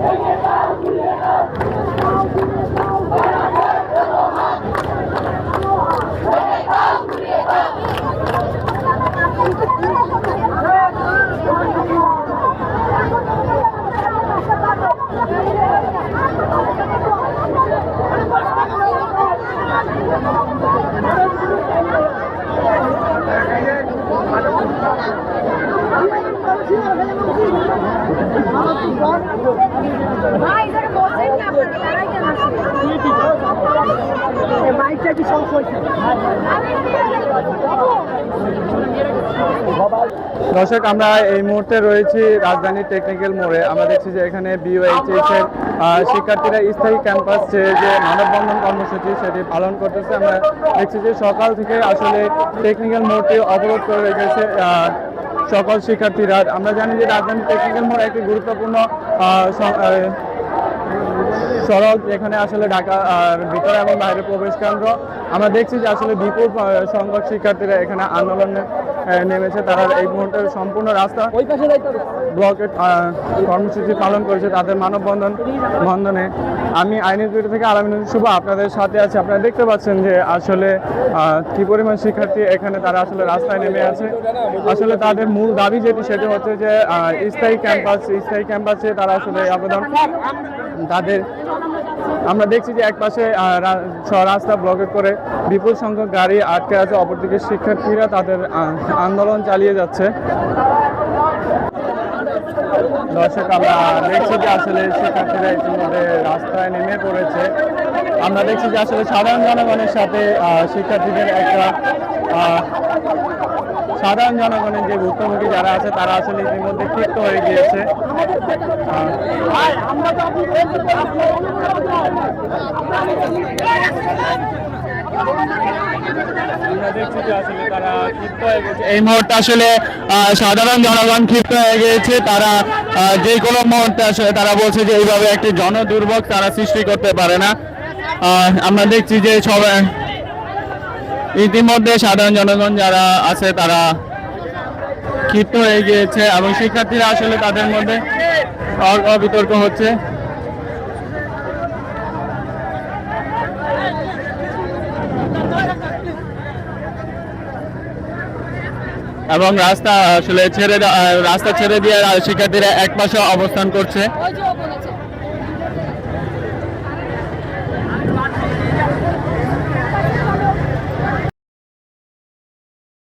Vegetal, কি দর্শক আমরা এই মুহূর্তে রয়েছি রাজধানী টেকনিক্যাল মোড়ে। আমরা দেখছি যে এখানে বিওএইচএস এর শিক্ষার্থীরা স্থায়ী ক্যাম্পাস যে মানববন্ধন কর্মসূচি সেটি পালন করতেছে। আমরা দেখছি যে সকাল থেকে আসলে টেকনিক্যাল মোড়টি অবরোধ করে রেখেছে সকল শিক্ষার্থীরা আমরা জানি যে রাজধানী টেকনিক্যাল মোড় একটি গুরুত্বপূর্ণ সড়ক যেখানে আসলে ঢাকা আর ভিতরে এবং বাইরে প্রবেশ কেন্দ্র। আমরা দেখছি যে আসলে বিপুল সংখ্যক শিক্ষার্থীরা এখানে আন্দোলনে নেমেছে। তারা এই মুহূর্তে সম্পূর্ণ রাস্তা ওই পাশে যাইতে ব্লকের কর্মসূচি পালন করেছে। তাদের মানববন্ধন বন্ধনে। আমি আইনের থেকে আলামিন শুভ আপনাদের সাথে আছি। আপনারা দেখতে পাচ্ছেন যে আসলে কি পরিমাণ শিক্ষার্থী এখানে তারা আসলে রাস্তায় নেমে আছে। আসলে তাদের মূল দাবি যেটি সেটি হচ্ছে যে স্থায়ী ক্যাম্পাস স্থায়ী ক্যাম্পাসে তারা আসলে আবেদন তাদের আমরা দেখছি যে একপাশে রাস্তা ব্লকেট করে বিপুল সংখ্যক গাড়ি আটকে আছে, অপরদিকে শিক্ষার্থীরা তাদের আন্দোলন চালিয়ে যাচ্ছে। দর্শক, আমরা দেখছি যে আসলে শিক্ষার্থীরা ইতিমধ্যে রাস্তায় নেমে পড়েছে। আমরা দেখছি যে আসলে সাধারণ জনগণের সাথে শিক্ষার্থীদের একটা সাধারণ জনগণের যে ভুক্তভোগী যারা আছে, তারা আসলে ইতিমধ্যে ক্ষিপ্ত হয়ে গিয়েছে। এই মুহূর্তে আসলে সাধারণ জনগণ ক্ষিপ্ত হয়ে গিয়েছে। তারা যে কোনো মুহূর্তে আসলে তারা বলছে যে এইভাবে একটি জনদুর্ভোগ তারা সৃষ্টি করতে পারে না। আমরা দেখছি যে সবাই ইতিমধ্যে সাধারণ জনগণ যারা আছে তারা ক্ষিপ্ত হয়ে গিয়েছে এবং শিক্ষার্থীরা আসলে তাদের মধ্যে অবিতর্ক হচ্ছে। এবং রাস্তা আসলে ছেড়ে রাস্তা ছেড়ে দিয়ে শিক্ষার্থীরা এক পাশে অবস্থান করছে।